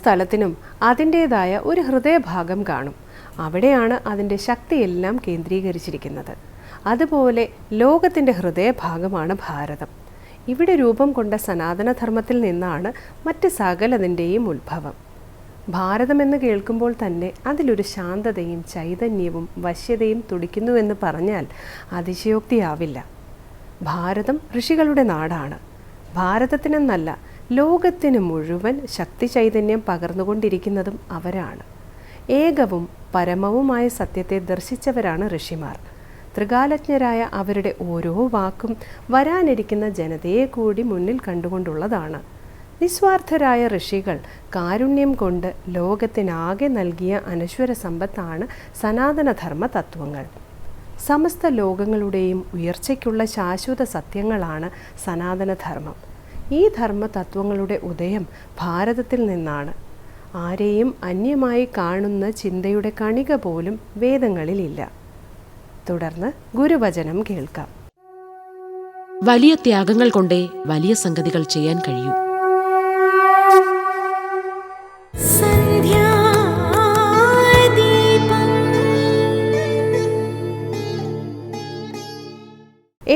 സ്ഥലത്തിനും അതിന്റേതായ ഒരു ഹൃദയഭാഗം കാണും. അവിടെയാണ് അതിന്റെ ശക്തിയെല്ലാം കേന്ദ്രീകരിച്ചിരിക്കുന്നത്. അതുപോലെ ലോകത്തിന്റെ ഹൃദയഭാഗമാണ് ഭാരതം. ഇവിടെ രൂപം കൊണ്ട സനാതനധർമ്മത്തിൽ നിന്നാണ് മറ്റ് സകലതിന്റെയും ഉത്ഭവം. ഭാരതമെന്ന് കേൾക്കുമ്പോൾ തന്നെ അതിലൊരു ശാന്തതയും ചൈതന്യവും വശ്യതയും തുടിക്കുന്നുവെന്ന് പറഞ്ഞാൽ അതിശയോക്തിയാവില്ല. ഭാരതം ഋഷികളുടെ നാടാണ്. ഭാരതത്തിനെന്നല്ല ലോകത്തിന് മുഴുവൻ ശക്തി ചൈതന്യം പകർന്നുകൊണ്ടിരിക്കുന്നതും അവരാണ്. ഏകവും പരമവുമായ സത്യത്തെ ദർശിച്ചവരാണ് ഋഷിമാർ. ത്രികാലജ്ഞരായ അവരുടെ ഓരോ വാക്കും വരാനിരിക്കുന്ന ജനതയെ കൂടി മുന്നിൽ കണ്ടുകൊണ്ടുള്ളതാണ്. നിസ്വാർത്ഥരായ ഋഷികൾ കാരുണ്യം കൊണ്ട് ലോകത്തിനാകെ നൽകിയ അനശ്വര സമ്പത്താണ് സനാതനധർമ്മ തത്വങ്ങൾ. സമസ്ത ലോകങ്ങളുടെയും ഉയർച്ചയ്ക്കുള്ള ശാശ്വത സത്യങ്ങളാണ് സനാതനധർമ്മം. ഈ ധർമ്മതത്വങ്ങളുടെ ഉദയം ഭാരതത്തിൽ നിന്നാണ്. ആരെയും അന്യമായി കാണുന്ന ചിന്തയുടെ കണിക പോലും വേദങ്ങളിലില്ല. തുടർന്ന് ഗുരുവചനം കേൾക്കാം. വലിയ ത്യാഗങ്ങൾ കൊണ്ടേ വലിയ സംഗതികൾ ചെയ്യാൻ കഴിയൂ.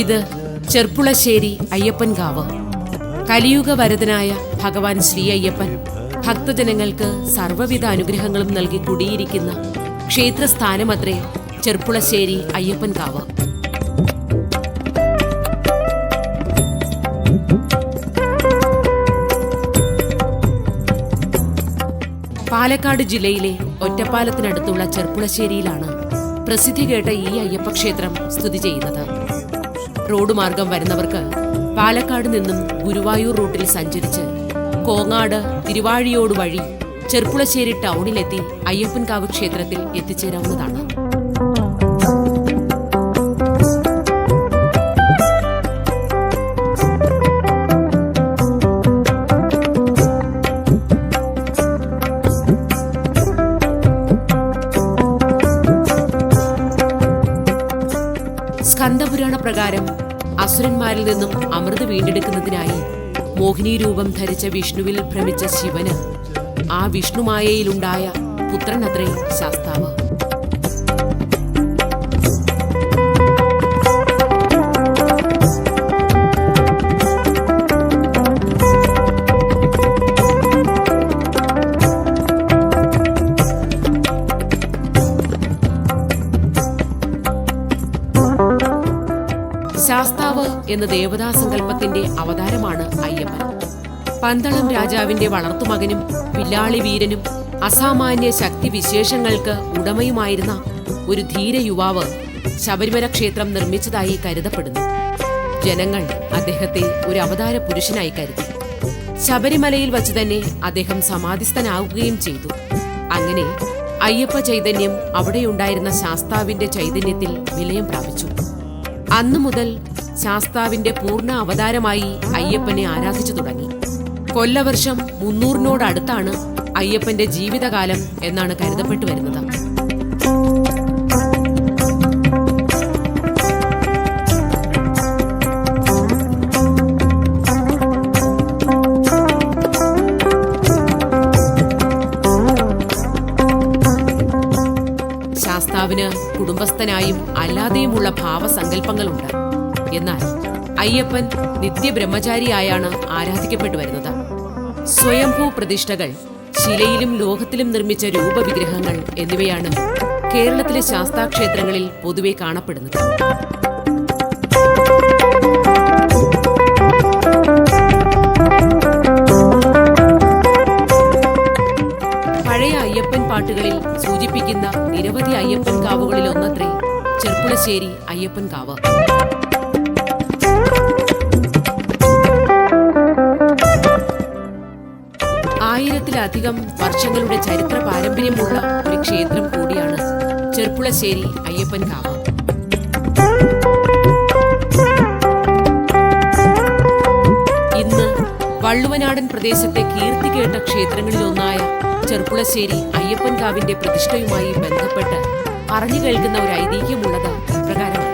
ഇത് ചെർപ്പുളശ്ശേരി അയ്യപ്പൻകാവ് കലിയുഗ വരദനായ ഭഗവാൻ ശ്രീ അയ്യപ്പൻ ഭക്തജനങ്ങൾക്ക് സർവവിധ അനുഗ്രഹങ്ങളും നൽകി കുടിയിരിക്കുന്ന ക്ഷേത്രസ്ഥാനമത്രേ ചെർപ്പുളശ്ശേരി അയ്യപ്പൻകാവ് പാലക്കാട് ജില്ലയിലെ ഒറ്റപ്പാലത്തിനടുത്തുള്ള ചെർപ്പുളശ്ശേരിയിലാണ് പ്രസിദ്ധി കേട്ട ഈ അയ്യപ്പക്ഷേത്രം സ്ഥിതി ചെയ്യുന്നത്. റോഡ് മാർഗം വരുന്നവർക്ക് പാലക്കാട് നിന്നും ഗുരുവായൂർ റൂട്ടിൽ സഞ്ചരിച്ച് കോങ്ങാട് തിരുവാഴിയോട് വഴി ചെർപ്പുളശ്ശേരി ടൗണിലെത്തി അയ്യപ്പൻകാവ് ക്ഷേത്രത്തിൽ എത്തിച്ചേരാവുന്നതാണ്. പ്രകാരം അസുരന്മാരിൽ നിന്നും അമൃത് വീണ്ടെടുക്കുന്നതിനായി മോഹിനി രൂപം ധരിച്ച വിഷ്ണുവിൽ ഭ്രമിച്ച ശിവന് ആ വിഷ്ണുമായയിലുണ്ടായ പുത്രനത്രേ ശാസ്താവ്. എന്ന ദേവതാസങ്കല്പത്തിന്റെ അവതാരമാണ് അയ്യപ്പൻ. പന്തളം രാജാവിന്റെ വളർത്തുമകനും പില്ലാളി വീരനും അസാമാന്യ ശക്തി വിശേഷങ്ങൾക്ക് ഉടമയുമായിരുന്ന ഒരു ധീര യുവാവ് ശബരിമല ക്ഷേത്രം നിർമ്മിച്ചതായി കരുതപ്പെടുന്നു. ജനങ്ങൾ അദ്ദേഹത്തെ ഒരു അവതാര പുരുഷനായി കരുതി. ശബരിമലയിൽ വച്ച് തന്നെ അദ്ദേഹം സമാധിസ്ഥനാവുകയും ചെയ്തു. അങ്ങനെ അയ്യപ്പ ചൈതന്യം അവിടെയുണ്ടായിരുന്ന ശാസ്താവിന്റെ ചൈതന്യത്തിൽ വിലയം പ്രാപിച്ചു. അന്നു മുതൽ ശാസ്താവിന്റെ പൂർണ അവതാരമായി അയ്യപ്പനെ ആരാധിച്ചു തുടങ്ങി. കൊല്ലവർഷം മുന്നൂറിനോടടുത്താണ് അയ്യപ്പന്റെ ജീവിതകാലം എന്നാണ് കരുതപ്പെട്ടു വരുന്നത്. ശാസ്താവിന് കുടുംബസ്ഥനായും അല്ലാതെയുമുള്ള ഭാവസങ്കല്പങ്ങളുണ്ട്. എന്നാൽ അയ്യപ്പൻ നിത്യബ്രഹ്മചാരിയായാണ് ആരാധിക്കപ്പെട്ടു വരുന്നത് സ്വയംഭൂ പ്രതിഷ്ഠകൾ ശിലയിലും ലോഹത്തിലും നിർമ്മിച്ച രൂപവിഗ്രഹങ്ങൾ എന്നിവയാണ് കേരളത്തിലെ ശാസ്താക്ഷേത്രങ്ങളിൽ പൊതുവെ കാണപ്പെടുന്നത്. പഴയ അയ്യപ്പൻ പാട്ടുകളിൽ സൂചിപ്പിക്കുന്ന നിരവധി അയ്യപ്പൻ കാവുകളിൽ ഒന്നത്രേ ചെർപ്പുളശ്ശേരി അയ്യപ്പൻ കാവ്. ആയിരത്തിലധികം വർഷങ്ങളുടെ ചരിത്ര പാരമ്പര്യമുള്ള ഒരു ക്ഷേത്രം കൂടിയാണ് ചെർപ്പുളശ്ശേരി അയ്യപ്പൻ കാവ്. ഇന്ന് വള്ളുവനാടൻ പ്രദേശത്തെ കീർത്തി കേട്ട ക്ഷേത്രങ്ങളിലൊന്നായ ചെർപ്പുളശ്ശേരി അയ്യപ്പൻകാവിന്റെ പ്രതിഷ്ഠയുമായി ബന്ധപ്പെട്ട് പറഞ്ഞു കേൾക്കുന്ന ഒരു ഐതിഹ്യമുള്ളത് ഇപ്രകാരമാണ്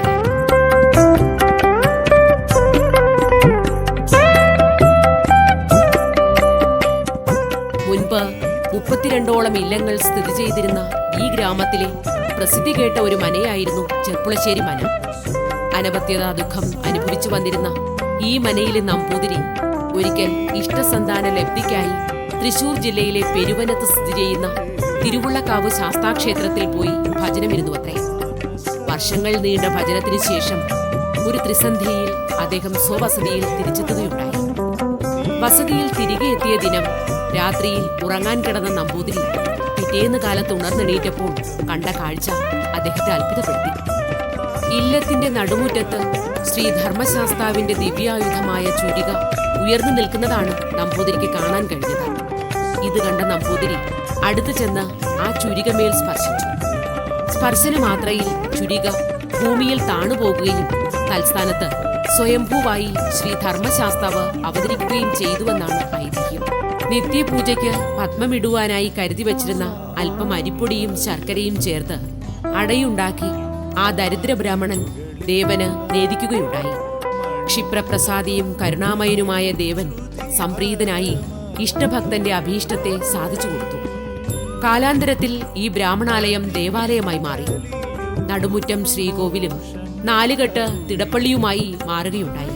മുപ്പത്തിരണ്ടോളം ഇല്ലങ്ങൾ സ്ഥിതി ചെയ്തിരുന്ന ഈ ഗ്രാമത്തിലെ പ്രസിദ്ധി കേട്ട ഒരു മനയായിരുന്നു ചെർപ്പുളശ്ശേരി മന. അനവത്യതാ ദുഃഖം അനുഭവിച്ചു വന്നിരുന്ന ഈ മനയിലെ നമ്പൂതിരി ഒരിക്കൽ ഇഷ്ടസന്താന ലബ്ധിക്കായി തൃശൂർ ജില്ലയിലെ പെരുവനത്ത് സ്ഥിതി ചെയ്യുന്ന തിരുവുള്ളക്കാവ് ശാസ്താക്ഷേത്രത്തിൽ പോയി ഭജനമിരുന്നു അത്രേ വർഷങ്ങൾ നീണ്ട ഭജനത്തിനു ശേഷം ഒരു ത്രിസന്ധിയിൽ അദ്ദേഹം സ്വവസതിയിൽ തിരിച്ചെത്തുകയുണ്ടായി. വസതിയിൽ തിരികെ എത്തിയ ദിനം രാത്രിയിൽ ഉറങ്ങാൻ കിടന്ന നമ്പൂതിരി പിറ്റേന്ന് കാലത്ത് ഉണർന്നെണീറ്റപ്പോൾ കണ്ട കാഴ്ച അദ്ദേഹത്തെ അത്ഭുതപ്പെടുത്തി. ഇല്ലത്തിന്റെ നടുമുറ്റത്ത് ശ്രീ ധർമ്മശാസ്താവിന്റെ ദിവ്യായുധമായ ചുരിക ഉയർന്നു നിൽക്കുന്നതാണ് നമ്പൂതിരിക്ക് കാണാൻ കഴിഞ്ഞത്. ഇത് കണ്ട നമ്പൂതിരി അടുത്തു ചെന്ന് ആ ചുരികമേൽ സ്പർശിച്ചു. സ്പർശന മാത്രയിൽ ചുരിക ഭൂമിയിൽ താണുപോകുകയും തൽസ്ഥാനത്ത് സ്വയംഭൂവായി ശ്രീ ധർമ്മശാസ്താവ് അവതരിക്കുകയും ചെയ്തുവെന്നാണ് ഐതിഹ്യം. നിത്യപൂജയ്ക്ക് പത്മമിടുവാനായി കരുതി വച്ചിരുന്ന അല്പം അരിപ്പൊടിയും ശർക്കരയും ചേർത്ത് അടയുണ്ടാക്കി ആ ദരിദ്ര ബ്രാഹ്മണൻ ദേവന് നേദിക്കുകയുണ്ടായി. ക്ഷിപ്രപ്രസാദിയും കരുണാമയനുമായ ദേവൻ സംപ്രീതനായി ഇഷ്ടഭക്തന്റെ അഭീഷ്ടത്തെ സാധിച്ചു കൊടുത്തു. കാലാന്തരത്തിൽ ഈ ബ്രാഹ്മണാലയം ദേവാലയമായി മാറി. നടുമുറ്റം ശ്രീകോവിലും നാലുകെട്ട് തിടപ്പള്ളിയുമായി മാറുകയുണ്ടായി.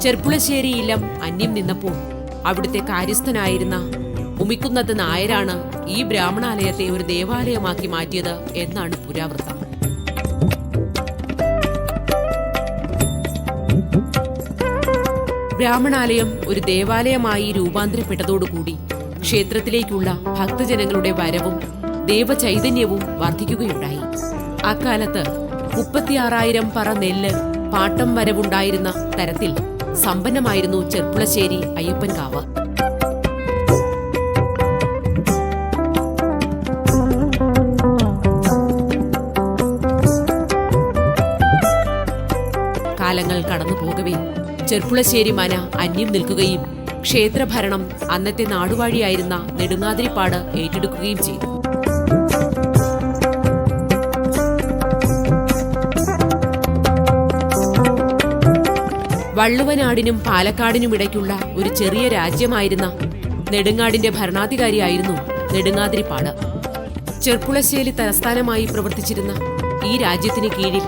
ചെർപ്പുളശ്ശേരി ഇല്ലം അന്യം നിന്നപ്പോൾ അവിടുത്തെ കാര്യസ്ഥനായിരുന്ന ഉമിക്കുന്നത് നായരാണ് ഈ ബ്രാഹ്മണാലയത്തെ ഒരു ദേവാലയമാക്കി മാറ്റിയത് എന്നാണ് പുരാവൃത്തം. ബ്രാഹ്മണാലയം ഒരു ദേവാലയമായി രൂപാന്തരപ്പെട്ടതോടുകൂടി ക്ഷേത്രത്തിലേക്കുള്ള ഭക്തജനങ്ങളുടെ വരവും ദേവചൈതന്യവും വർദ്ധിക്കുകയുണ്ടായി. അക്കാലത്ത് മുപ്പത്തിയാറായിരം പറ നെല്ല് പാട്ടം വരവുണ്ടായിരുന്ന തരത്തിൽ സമ്പന്നമായിരുന്നു ചെർപ്പുളശ്ശേരി അയ്യപ്പൻകാവ് കാലങ്ങൾ കടന്നു പോകവേ ചെർപ്പുളശ്ശേരി മന അന്യം നിൽക്കുകയും ക്ഷേത്രഭരണം അന്നത്തെ നാടുവാഴിയായിരുന്ന നെടുങ്ങാതിരിപ്പാട് ഏറ്റെടുക്കുകയും ചെയ്തു. വള്ളുവനാടിനും പാലക്കാടിനും ഇടയ്ക്കുള്ള ഒരു ചെറിയ രാജ്യമായിരുന്ന നെടുങ്ങാടിന്റെ ഭരണാധികാരിയായിരുന്നു നെടുങ്ങാതിരിപ്പാട്. ചെർപ്പുളശ്ശേരി തലസ്ഥാനമായി പ്രവർത്തിച്ചിരുന്ന ഈ രാജ്യത്തിന് കീഴിൽ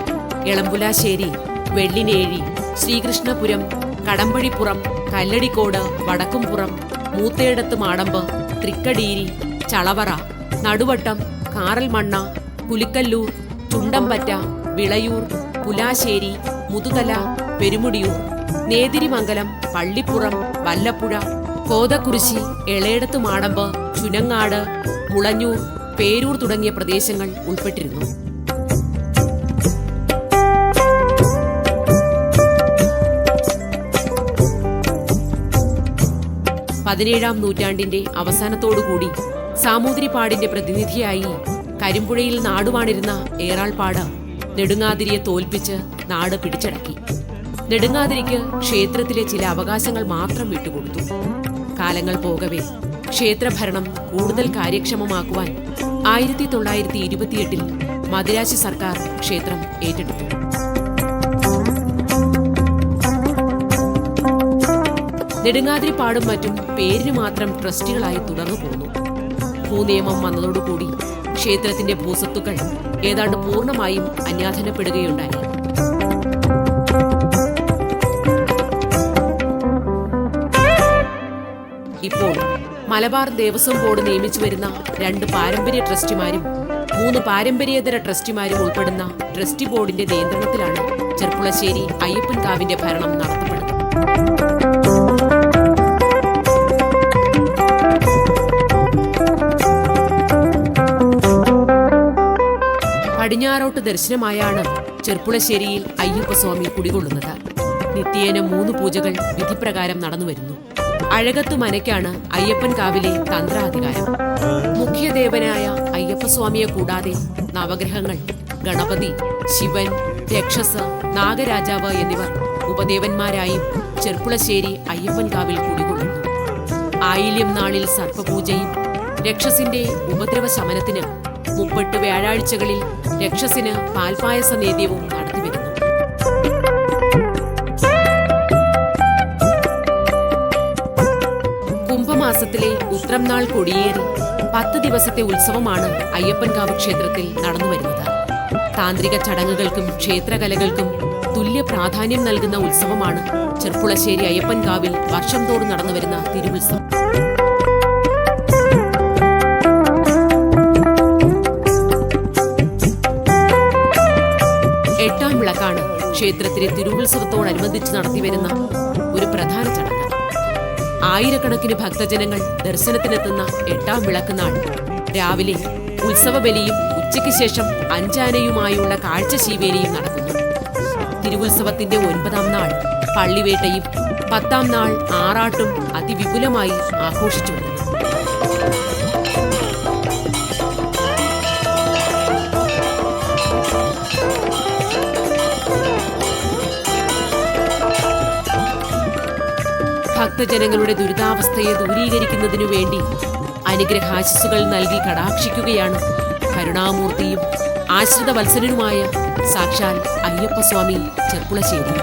എളമ്പുലാശ്ശേരി വെള്ളിനേഴി ശ്രീകൃഷ്ണപുരം കടമ്പഴിപ്പുറം കല്ലടിക്കോട് വടക്കുംപുറം മൂത്തേടത്ത് മാടമ്പ് തൃക്കടീരി ചളവറ നടുവട്ടം കാറൽമണ്ണ പുലിക്കല്ലൂർ ചുണ്ടമ്പറ്റ വിളയൂർ പുലാശ്ശേരി മുതുതല പെരുമുടിയൂർ നേതിരിമംഗലം പള്ളിപ്പുറം വല്ലപ്പുഴ കോതക്കുരിശി എളയടത്ത് മാടമ്പ് ചുനങ്ങാട് മുളഞ്ഞൂർ പേരൂർ തുടങ്ങിയ പ്രദേശങ്ങൾ ഉൾപ്പെട്ടിരുന്നു. പതിനേഴാം നൂറ്റാണ്ടിന്റെ അവസാനത്തോടുകൂടി സാമൂതിരിപ്പാടിന്റെ പ്രതിനിധിയായി കരിമ്പുഴയിൽ നാടുവാണിരുന്ന ഏറാൾപ്പാട് നെടുങ്ങാതിരിയെ തോൽപ്പിച്ച് നാട് പിടിച്ചടക്കി. നെടുങ്ങാതിരിക്ക് ക്ഷേത്രത്തിലെ ചില അവകാശങ്ങൾ മാത്രം വിട്ടുകൊടുത്തു. കാലങ്ങൾ പോകവേ ക്ഷേത്രഭരണം കൂടുതൽ കാര്യക്ഷമമാക്കുവാൻ ആയിരത്തി തൊള്ളായിരത്തി ഇരുപത്തിയെട്ടിൽ മദിരാശി സർക്കാർ ക്ഷേത്രം ഏറ്റെടുത്തു. നെടുങ്ങാതിരിപ്പാടും മറ്റും പേരിന് മാത്രം ട്രസ്റ്റുകളായി തുടർന്നു പോന്നു ഭൂനിയമം വന്നതോടുകൂടി ക്ഷേത്രത്തിന്റെ ഭൂസ്വത്തുക്കൾ ഏതാണ്ട് പൂർണമായും അന്യാധനപ്പെടുകയുണ്ടായി. ഇപ്പോൾ മലബാർ ദേവസ്വം ബോർഡ് നിയമിച്ചു വരുന്ന രണ്ട് പാരമ്പര്യ ട്രസ്റ്റിമാരും മൂന്ന് പാരമ്പര്യേതര ട്രസ്റ്റിമാരും ഉൾപ്പെടുന്ന ട്രസ്റ്റി ബോർഡിന്റെ നിയന്ത്രണത്തിലാണ് ചെർപ്പുളശ്ശേരി അയ്യപ്പൻകാവിന്റെ ഭരണം നടത്തപ്പെടുന്നത്. പടിഞ്ഞാറോട്ട് ദർശനമായാണ് ചെർപ്പുളശ്ശേരിയിൽ അയ്യപ്പസ്വാമി കുടികൊള്ളുന്നത്. നിത്യേന മൂന്ന് പൂജകൾ വിധിപ്രകാരം നടന്നുവരുന്നു. അഴകത്തു മനയ്ക്കാണ് അയ്യപ്പൻ കാവിലെ തന്ത്രാധികാരം. മുഖ്യദേവനായ അയ്യപ്പസ്വാമിയെ കൂടാതെ നവഗ്രഹങ്ങൾ ഗണപതി ശിവൻ രക്ഷസ് നാഗരാജാവ് എന്നിവർ ഉപദേവന്മാരായും ചെർപ്പുളശ്ശേരി അയ്യപ്പൻ കാവിൽ കുടികൊള്ളുന്നു. ആയില്യം നാളിൽ സർപ്പപൂജയും രക്ഷസിന്റെ ഉപദ്രവ ശമനത്തിന് മുപ്പെട്ട് വ്യാഴാഴ്ചകളിൽ രക്ഷസിന് പാൽപായസ നേദ്യവും കുംഭമാസത്തിലെ ഉത്രം നാൾ കൊടിയേറി. പത്ത് ദിവസത്തെ ഉത്സവമാണ് അയ്യപ്പൻകാവ് ക്ഷേത്രത്തിൽ നടന്നുവരുന്നത്. താന്ത്രിക ചടങ്ങുകൾക്കും ക്ഷേത്രകലകൾക്കും തുല്യ പ്രാധാന്യം നൽകുന്ന ഉത്സവമാണ് ചെർപ്പുളശ്ശേരി അയ്യപ്പൻകാവിൽ വർഷം തോറും നടന്നുവരുന്ന തിരുവുത്സവം. എട്ടാം വിളക്കാണ് ക്ഷേത്രത്തിലെ തിരുവുത്സവത്തോടനുബന്ധിച്ച് നടത്തിവരുന്ന ഒരു പ്രധാന ചടങ്ങ്. ആയിരക്കണക്കിന് ഭക്തജനങ്ങൾ ദർശനത്തിനെത്തുന്ന എട്ടാം വിളക്ക് നാൾ. രാവിലെ ഉത്സവബലിയും ഉച്ചയ്ക്ക് ശേഷം അഞ്ചാനയുമായുള്ള കാഴ്ച ശീവേലിയും നടക്കുന്നു. തിരുവുത്സവത്തിന്റെ ഒൻപതാം നാൾ പള്ളിവേട്ടയും പത്താം നാൾ ആറാട്ടും അതിവിപുലമായി ആഘോഷിച്ചു ഭക്തജനങ്ങളുടെ ദുരിതാവസ്ഥയെ ദൂരീകരിക്കുന്നതിനു വേണ്ടി അനുഗ്രഹാശിസുകൾ നൽകി കടാക്ഷിക്കുകയാണ് കരുണാമൂർത്തിയും ആശ്രിത വത്സരനുമായ സാക്ഷാൽ അയ്യപ്പസ്വാമി ചെർപ്പുളശ്ശേരി.